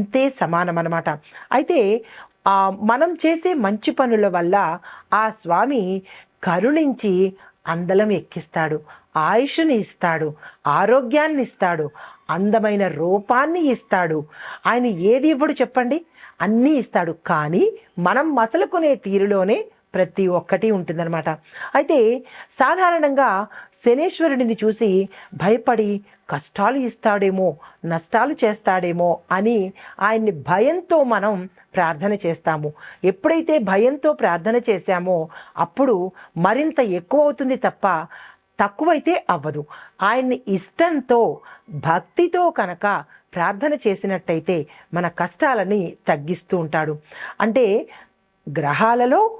అంతే సమానం అనమాట అయితే మనం చేసే మంచి పనుల వల్ల ఆ స్వామి కరుణించి అందలం ఎక్కిస్తాడు ఆయుష్ని ఇస్తాడు ఆరోగ్యాన్ని ఇస్తాడు అందమైన రూపాన్ని ఇస్తాడు. ఆయన ఏది ఇవ్వడు చెప్పండి? అన్నీ ఇస్తాడు. కానీ మనం మసలుకునే తీరులోనే ప్రతి ఒక్కటి ఉంటుందన్నమాట. అయితే సాధారణంగా శనేశ్వరుడిని చూసి భయపడి కష్టాలు ఇస్తాడేమో నష్టాలు చేస్తాడేమో అని ఆయన్ని భయంతో మనం ప్రార్థన చేస్తాము. ఎప్పుడైతే భయంతో ప్రార్థన చేశామో అప్పుడు మరింత ఎక్కువ అవుతుంది తప్ప తక్కువైతే అవ్వదు. ఆయన్ని ఇష్టంతో భక్తితో కనుక ప్రార్థన చేసినట్టయితే మన కష్టాలని తగ్గిస్తూ ఉంటాడు. అంటే గ్రహాలలో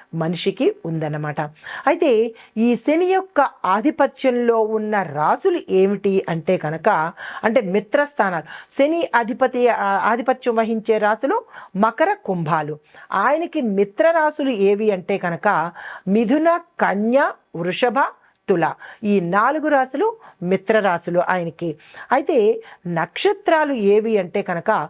మనిషికి ఉందన్నమాట. అయితే ఈ శని యొక్క ఆధిపత్యంలో ఉన్న రాసులు ఏమిటి అంటే కనుక అంటే మిత్రస్థానాలు. శని అధిపతి ఆధిపత్యం వహించే రాసులు మకర కుంభాలు. ఆయనకి మిత్ర రాసులు ఏవి అంటే కనుక మిథున కన్య వృషభ తుల. ఈ నాలుగు రాసులు మిత్ర రాసులు ఆయనకి. అయితే నక్షత్రాలు ఏవి అంటే కనుక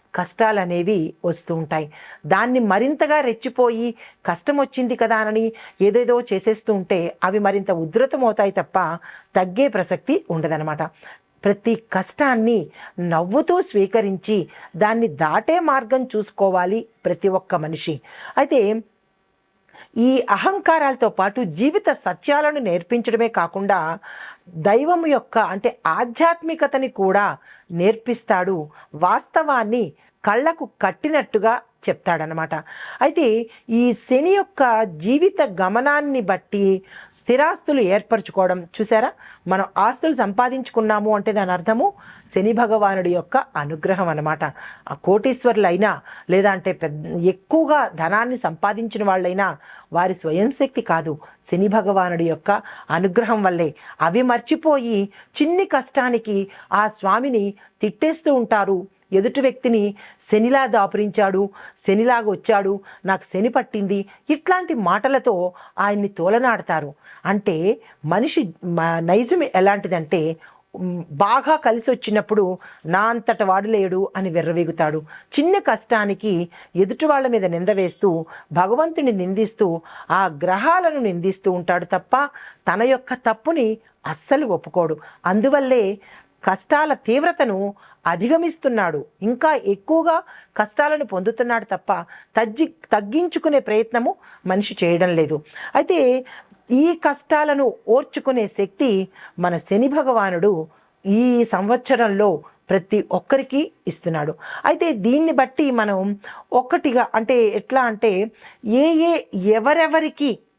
కష్టాలు అనేవి వస్తూ ఉంటాయి దాన్ని మరింతగా రెచ్చిపోయి కష్టం వచ్చింది కదా అని ఏదేదో చేసేస్తూ ఉంటే అవి మరింత ఉధృతమవుతాయి తప్ప తగ్గే ప్రసక్తి ఉండదన్నమాట. ప్రతి కష్టాన్ని నవ్వుతూ స్వీకరించి దాన్ని దాటే మార్గం చూసుకోవాలి ప్రతి ఒక్క మనిషి. అయితే ఈ అహంకారాలతో పాటు జీవిత సత్యాలను నేర్పించడమే కాకుండా దైవం యొక్క అంటే ఆధ్యాత్మికతని కూడా నేర్పిస్తాడు. వాస్తవాన్ని కళ్ళకు కట్టినట్టుగా చెప్తాడనమాట అయితే ఈ శని యొక్క జీవిత గమనాన్ని బట్టి స్థిరాస్తులు ఏర్పరచుకోవడం చూసారా? మనం ఆస్తులు సంపాదించుకున్నాము అంటే దాని అర్థము శని భగవానుడి యొక్క అనుగ్రహం అనమాట ఆ కోటీశ్వరులైనా లేదా అంటే పెద్ద ఎక్కువగా ధనాన్ని సంపాదించిన వాళ్ళైనా వారి స్వయం శక్తి కాదు. శని భగవానుడి యొక్క అనుగ్రహం వల్లే అవి మర్చిపోయి చిన్ని కష్టానికి ఆ స్వామిని తిట్టేస్తూ ఉంటారు. ఎదుటి వ్యక్తిని శనిలా దాపురించాడు శనిలాగా వచ్చాడు నాకు శని పట్టింది ఇట్లాంటి మాటలతో ఆయన్ని తోలనాడతారు. అంటే మనిషి మ- నైజం ఎలాంటిదంటే బాగా కలిసి వచ్చినప్పుడు నా అంతట వాడు లేడు అని వెర్రవేగుతాడు. చిన్న కష్టానికి ఎదుటి వాళ్ళ మీద నింద వేస్తూ భగవంతుని నిందిస్తూ ఆ గ్రహాలను నిందిస్తూ ఉంటాడు తప్ప తన యొక్క తప్పుని అస్సలు ఒప్పుకోడు. అందువల్లే కష్టాల తీవ్రతను అధిగమిస్తున్నాడు. ఇంకా ఎక్కువగా కష్టాలను పొందుతున్నాడు తప్ప తగ్గి తగ్గించుకునే ప్రయత్నము మనిషి చేయడం లేదు. అయితే ఈ కష్టాలను ఓర్చుకునే శక్తి మన శని భగవానుడు ఈ సంవత్సరంలో ప్రతి ఒక్కరికి ఇస్తున్నాడు. అయితే దీన్ని బట్టి మనం ఒక్కటిగా అంటే ఎట్లా అంటే ఏ ఏ ఎవరెవరికి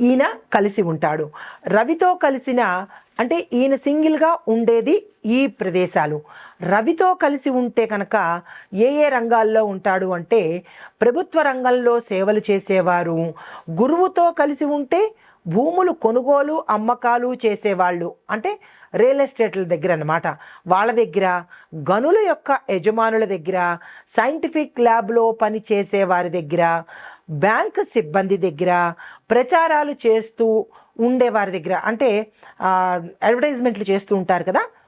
ఈయన కలిసి ఉంటాడు. రవితో కలిసిన అంటే ఈయన సింగిల్గా ఉండేది ఈ ప్రదేశాలు. రవితో కలిసి ఉంటే కనుక ఏ ఏ రంగాల్లో ఉంటాడు అంటే ప్రభుత్వ రంగంలో సేవలు చేసేవారు. గురువుతో కలిసి ఉంటే భూములు కొనుగోలు అమ్మకాలు చేసేవాళ్ళు. అంటే రియల్ ఎస్టేట్ల దగ్గర అనమాట వాళ్ళ దగ్గర గనుల యొక్క యజమానుల దగ్గర సైంటిఫిక్ ల్యాబ్లో పని చేసే వారి దగ్గర బ్యాంక్ సిబ్బంది దగ్గర ప్రచారాలు చేస్తూ ఉండేవారి దగ్గర. అంటే అడ్వర్టైజ్మెంట్లు చేస్తూ ఉంటారు కదా.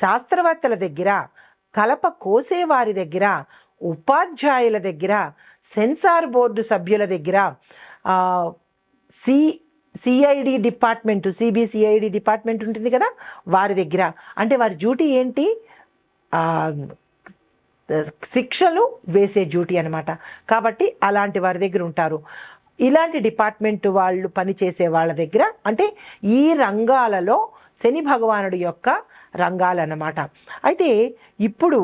శాస్త్రవేత్తల దగ్గర కలప కోసేవారి దగ్గర ఉపాధ్యాయుల దగ్గర సెన్సార్ బోర్డు సభ్యుల దగ్గర C CID department CBCID department ఉంటుంది కదా వారి దగ్గర. అంటే వారి డ్యూటీ ఏంటి? శిక్షలు వేసే డ్యూటీ అనమాట కాబట్టి అలాంటి వారి దగ్గర ఉంటారు. ఇలాంటి డిపార్ట్మెంట్ వాళ్ళు పనిచేసే వాళ్ళ దగ్గర అంటే ఈ రంగాలలో శని భగవానుడి యొక్క రంగాలన్నమాట. అయితే ఇప్పుడు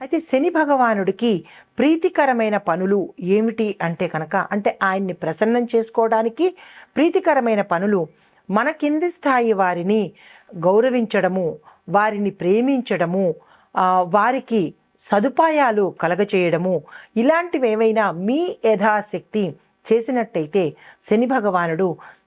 అయితే శని భగవానుడికి ప్రీతికరమైన పనులు ఏమిటి అంటే కనుక అంటే ఆయన్ని ప్రసన్నం చేసుకోవడానికి ప్రీతికరమైన పనులు మన కింది స్థాయి వారిని గౌరవించడము వారిని ప్రేమించడము వారికి సదుపాయాలు కలగచేయడము ఇలాంటివి ఏవైనా మీ యథాశక్తి చేసినట్టయితే శని భగవానుడు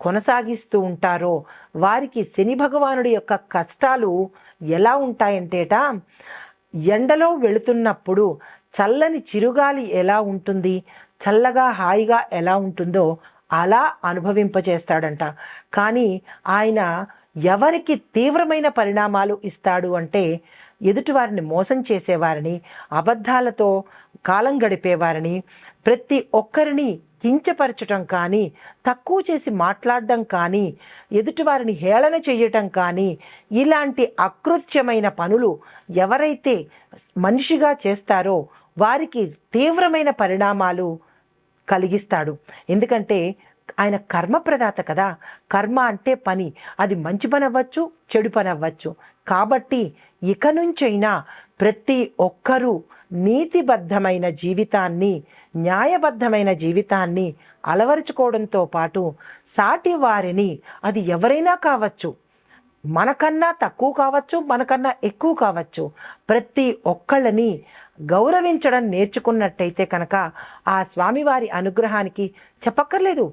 కొనసాగిస్తూ ఉంటారో వారికి శని భగవానుడి యొక్క కష్టాలు ఎలా ఉంటాయంటేట ఎండలో వెళుతున్నప్పుడు చల్లని చిరుగాలి ఎలా ఉంటుంది చల్లగా హాయిగా ఎలా ఉంటుందో అలా అనుభవింపచేస్తాడంట. కానీ ఆయన ఎవరికి తీవ్రమైన పరిణామాలు ఇస్తాడు అంటే ఎదుటివారిని మోసం చేసేవారిని అబద్ధాలతో కాలం గడిపేవారిని ప్రతి ఒక్కరిని కించపరచటం కానీ తక్కువ చేసి మాట్లాడడం కానీ ఎదుటివారిని హేళన చేయటం కానీ ఇలాంటి అకృత్యమైన పనులు ఎవరైతే మనిషిగా చేస్తారో వారికి తీవ్రమైన పరిణామాలు కలిగిస్తాడు. ఎందుకంటే ఆయన కర్మప్రదాత కదా. కర్మ అంటే పని. అది మంచి పని అవ్వచ్చు చెడు పని అవ్వచ్చు. కాబట్టి ఇక నుంచైనా ప్రతి ఒక్కరూ నీతిబద్ధమైన జీవితాన్ని న్యాయబద్ధమైన జీవితాన్ని అలవరుచుకోవడంతో పాటు సాటి వారిని అది ఎవరైనా కావచ్చు. మనకన్నా తక్కువ కావచ్చు మనకన్నా ఎక్కువ కావచ్చు. ప్రతి ఒక్కళ్ళని గౌరవించడం నేర్చుకున్నట్టయితే కనుక ఆ స్వామివారి అనుగ్రహానికి చెప్పక్కర్లేదు.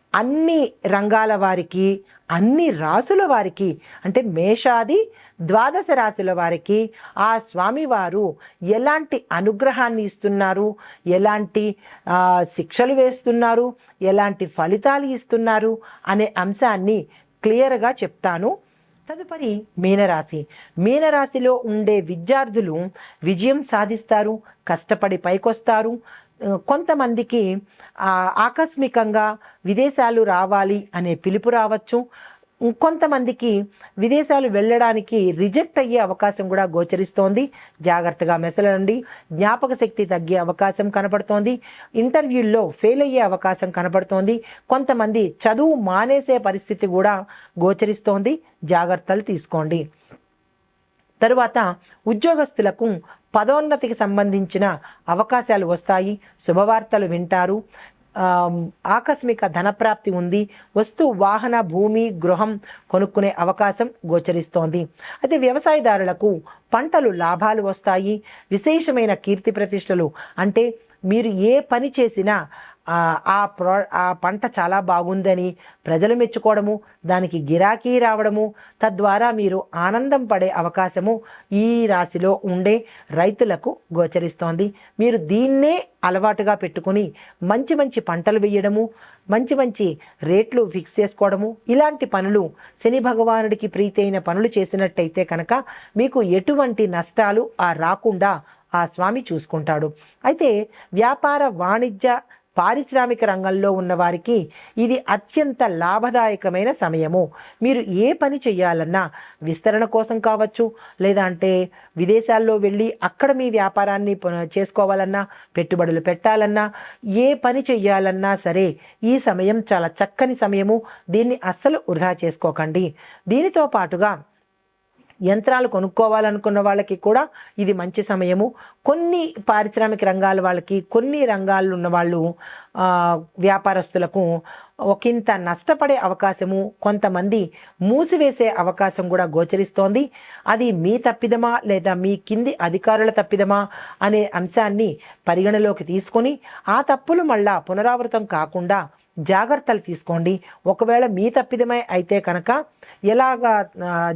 అన్ని రంగాల వారికి అన్ని రాసుల వారికి అంటే మేషాది ద్వాదశ రాశుల వారికి ఆ స్వామివారు ఎలాంటి అనుగ్రహాన్ని ఇస్తున్నారు? ఎలాంటి శిక్షలు వేస్తున్నారు? ఎలాంటి ఫలితాలు ఇస్తున్నారు? అనే అంశాన్ని క్లియర్గా చెప్తాను. తదుపరి మీనరాశి. మీనరాశిలో ఉండే విద్యార్థులు విజయం సాధిస్తారు కష్టపడి పైకొస్తారు కొంతమందికి ఆకస్మికంగా విదేశాలు రావాలి అనే పిలుపు రావచ్చు. కొంతమందికి విదేశాలు వెళ్ళడానికి రిజెక్ట్ అయ్యే అవకాశం కూడా గోచరిస్తోంది. జాగ్రత్తగా మెసలండి. జ్ఞాపక శక్తి తగ్గే అవకాశం కనపడుతోంది. ఇంటర్వ్యూల్లో ఫెయిల్ అయ్యే అవకాశం కనపడుతోంది. కొంతమంది చదువు మానేసే పరిస్థితి కూడా గోచరిస్తోంది. జాగ్రత్తలు తీసుకోండి. తరువాత ఉద్యోగస్తులకు పదోన్నతికి సంబంధించిన అవకాశాలు వస్తాయి. శుభవార్తలు వింటారు. ఆకస్మిక ధనప్రాప్తి ఉంది. వస్తు వాహన భూమి గృహం కొనుక్కునే అవకాశం గోచరిస్తోంది. అయితే వ్యవసాయదారులకు పంటలు లాభాలు వస్తాయి. విశేషమైన కీర్తి ప్రతిష్టలు. అంటే మీరు ఏ పని చేసినా ఆ, ప్రో ఆ పంట చాలా బాగుందని ప్రజలు మెచ్చుకోవడము దానికి గిరాకీ రావడము తద్వారా మీరు ఆనందం పడే అవకాశము ఈ రాశిలో ఉండే రైతులకు గోచరిస్తోంది. మీరు దీన్నే అలవాటుగా పెట్టుకుని మంచి మంచి పంటలు వేయడము మంచి మంచి రేట్లు ఫిక్స్ చేసుకోవడము ఇలాంటి పనులు శని భగవానుడికి ప్రీతి అయిన పనులు చేసినట్టయితే కనుక మీకు ఎటువంటి నష్టాలు ఆ రాకుండా ఆ స్వామి చూసుకుంటాడు. అయితే వ్యాపార వాణిజ్య పారిశ్రామిక రంగంలో ఉన్నవారికి ఇది అత్యంత లాభదాయకమైన సమయము. మీరు ఏ పని చేయాలన్నా విస్తరణ కోసం కావచ్చు లేదా అంటే విదేశాల్లో వెళ్ళి అక్కడ మీ వ్యాపారాన్ని చేసుకోవాలన్నా పెట్టుబడులు పెట్టాలన్నా ఏ పని చేయాలన్నా సరే ఈ సమయం చాలా చక్కని సమయము. దీన్ని అస్సలు వృధా చేసుకోకండి. దీనితో పాటుగా యంత్రాలు కొనుక్కోవాలనుకున్న వాళ్ళకి కూడా ఇది మంచి సమయము. కొన్ని పారిశ్రామిక రంగాల వాళ్ళకి కొన్ని రంగాల్లో ఉన్న వాళ్ళు వ్యాపారస్తులకు ఒకంత నష్టపడే అవకాశము కొంతమంది మూసివేసే అవకాశం కూడా గోచరిస్తోంది. అది మీ తప్పిదమా లేదా మీ కింది అధికారుల తప్పిదమా అనే అంశాన్ని పరిగణలోకి తీసుకొని ఆ తప్పులు మళ్ళా పునరావృతం కాకుండా జాగ్రత్తలు తీసుకోండి. ఒకవేళ మీ తప్పిదమే అయితే కనుక ఎలాగా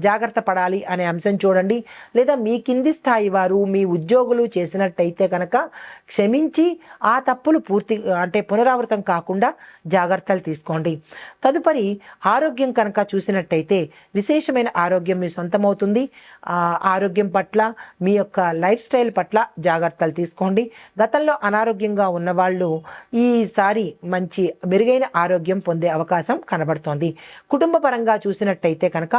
జాగ్రత్త పడాలి అనే అంశం చూడండి. లేదా మీ కింది స్థాయి వారు మీ ఉద్యోగులు చేసినట్టయితే కనుక క్షమించి ఆ తప్పులు పూర్తి అంటే పునరావృతం కాకుండా జాగ్రత్తలు తీసుకోండి. తదుపరి ఆరోగ్యం కనుక చూసినట్టయితే విశేషమైన ఆరోగ్యం మీ సొంతమవుతుంది. ఆరోగ్యం పట్ల మీ యొక్క లైఫ్ స్టైల్ పట్ల జాగ్రత్తలు తీసుకోండి. గతంలో అనారోగ్యంగా ఉన్నవాళ్ళు ఈసారి మంచి మెరుగైన ఆరోగ్యం పొందే అవకాశం కనబడుతోంది. కుటుంబ పరంగా చూసినట్టయితే కనుక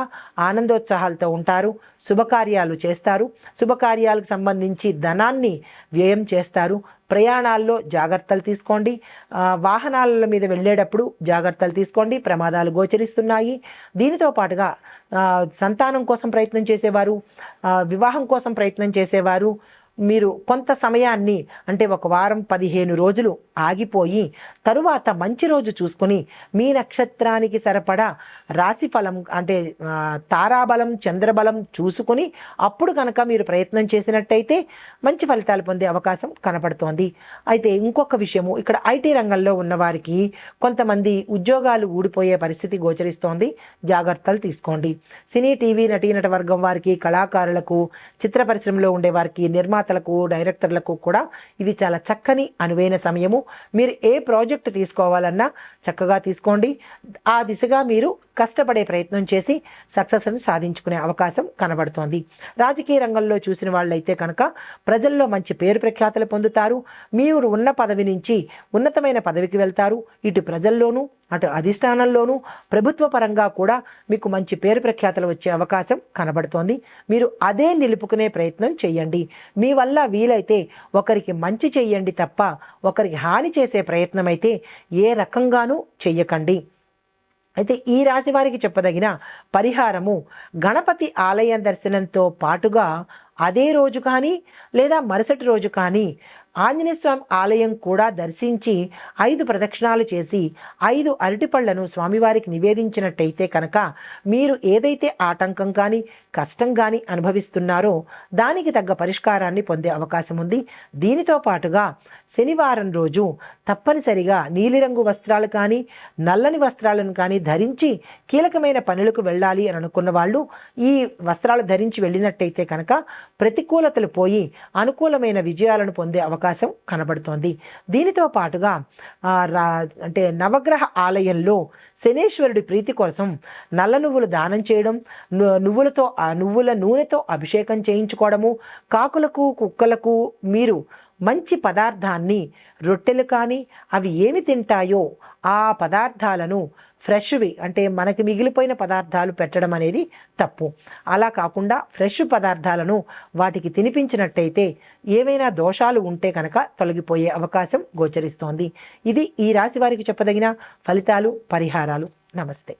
ఆనందోత్సాహాలతో ఉంటారు శుభకార్యాలు చేస్తారు. శుభకార్యాలకు సంబంధించి ధనాన్ని వ్యయం చేస్తారు. ప్రయాణాల్లో జాగ్రత్తలు తీసుకోండి. వాహనాల మీద వెళ్ళేటప్పుడు జాగ్రత్తలు తీసుకోండి. ప్రమాదాలు గోచరిస్తున్నాయి. దీనితో పాటుగా సంతానం కోసం ప్రయత్నం చేసేవారు వివాహం కోసం ప్రయత్నం చేసేవారు మీరు కొంత సమయాన్ని అంటే ఒక వారం పదిహేను రోజులు ఆగిపోయి తరువాత మంచి రోజు చూసుకుని మీ నక్షత్రానికి సరిపడా రాశి ఫలం అంటే తారాబలం చంద్రబలం చూసుకుని అప్పుడు కనుక మీరు ప్రయత్నం చేసినట్టయితే మంచి ఫలితాలు పొందే అవకాశం కనపడుతోంది. అయితే ఇంకొక విషయము ఇక్కడ ఐటీ రంగంలో ఉన్నవారికి కొంతమంది ఉద్యోగాలు ఊడిపోయే పరిస్థితి గోచరిస్తోంది. జాగ్రత్తలు తీసుకోండి. సినీ టీవీ నటీనట వర్గం వారికి కళాకారులకు చిత్ర పరిశ్రమలో ఉండే వారికి నిర్మాతలకు డైరెక్టర్లకు కూడా ఇది చాలా చక్కని అనువైన సమయము. మీరు ఏ ప్రాజెక్ట్ తీసుకోవాలన్నా చక్కగా తీసుకోండి. ఆ దిశగా మీరు కష్టపడే ప్రయత్నం చేసి సక్సెస్ను సాధించుకునే అవకాశం కనబడుతోంది. రాజకీయ రంగంలో చూసిన వాళ్ళైతే కనుక ప్రజల్లో మంచి పేరు ప్రఖ్యాతలు పొందుతారు. మీరు ఉన్న పదవి నుంచి ఉన్నతమైన పదవికి వెళ్తారు. ఇటు ప్రజల్లోనూ అటు అధిష్టానంలోనూ ప్రభుత్వ పరంగా కూడా మీకు మంచి పేరు ప్రఖ్యాతలు వచ్చే అవకాశం కనబడుతోంది. మీరు అదే నిలుపుకునే ప్రయత్నం చేయండి. మీ వల్ల వీలైతే ఒకరికి మంచి చెయ్యండి తప్ప ఒకరికి హాని చేసే ప్రయత్నం అయితే ఏ రకంగానూ చెయ్యకండి. అయితే ఈ రాశి వారికి చెప్పదగిన పరిహారము గణపతి ఆలయం దర్శనంతో పాటుగా అదే రోజు కానీ లేదా మరుసటి రోజు కానీ ఆంజనేయస్వామి ఆలయం కూడా దర్శించి ఐదు ప్రదక్షిణాలు చేసి ఐదు అరటిపళ్ళను స్వామివారికి నివేదించినట్టయితే కనుక మీరు ఏదైతే ఆటంకం కానీ కష్టం కానీ అనుభవిస్తున్నారో దానికి తగ్గ పరిష్కారాన్ని పొందే అవకాశం ఉంది. దీనితో పాటుగా శనివారం రోజు తప్పనిసరిగా నీలిరంగు వస్త్రాలు కానీ నల్లని వస్త్రాలను కానీ ధరించి కీలకమైన పనులకు వెళ్ళాలి అని అనుకున్న వాళ్ళు ఈ వస్త్రాలు ధరించి వెళ్ళినట్టయితే కనుక ప్రతికూలతలు పోయి అనుకూలమైన విజయాలను పొందే అవకాశం అవకాశం కనబడుతోంది. దీనితో పాటుగా రా అంటే నవగ్రహ ఆలయంలో శనేశ్వరుడి ప్రీతి కోసం నల్ల నువ్వులు దానం చేయడం నువ్వులతో నువ్వుల నూనెతో అభిషేకం చేయించుకోవడము కాకులకు కుక్కలకు మీరు మంచి పదార్థాన్ని రొట్టెలు కానీ అవి ఏమి తింటాయో ఆ పదార్థాలను ఫ్రెష్వి అంటే మనకి మిగిలిపోయిన పదార్థాలు పెట్టడం అనేది తప్పు. అలా కాకుండా ఫ్రెష్ పదార్థాలను వాటికి తినిపించినట్టయితే ఏవైనా దోషాలు ఉంటే కనుక తొలగిపోయే అవకాశం గోచరిస్తోంది. ఇది ఈ రాశి వారికి చెప్పదగిన ఫలితాలు పరిహారాలు. నమస్తే.